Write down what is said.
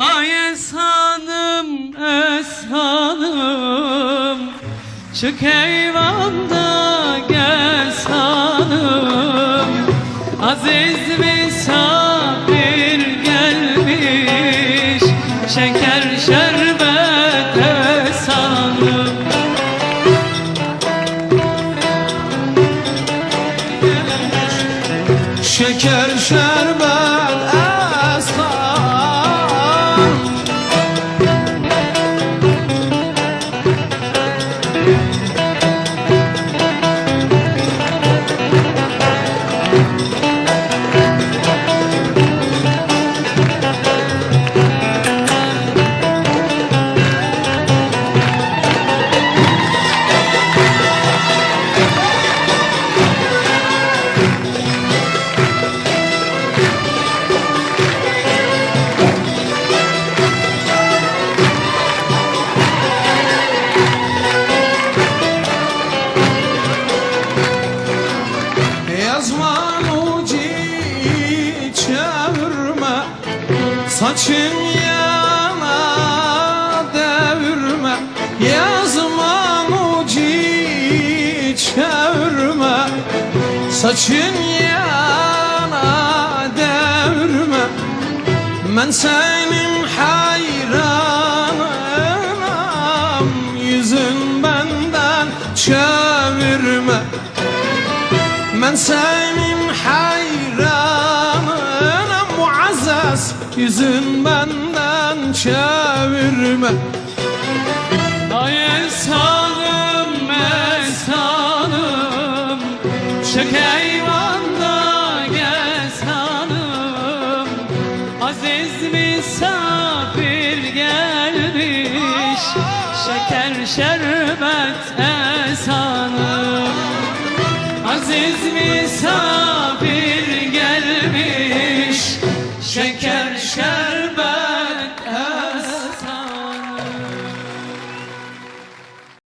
Ay esanım esanım. Çık eyvanda gel sanım. Aziz misafir gelmiş Şeker şerbet esanım Şeker şerbet Ucu çevirme Saçın yana devirme. Yazman ucu çevirme Saçın yana devirme. Ben senin hayranınam Yüzün benden çevirme. Ben senin Yüzün benden çevirme. Ay esanım esanım Çık eyvanda gel sanım Aziz misafir gelmiş Şeker şerbet esanım. Aziz misafir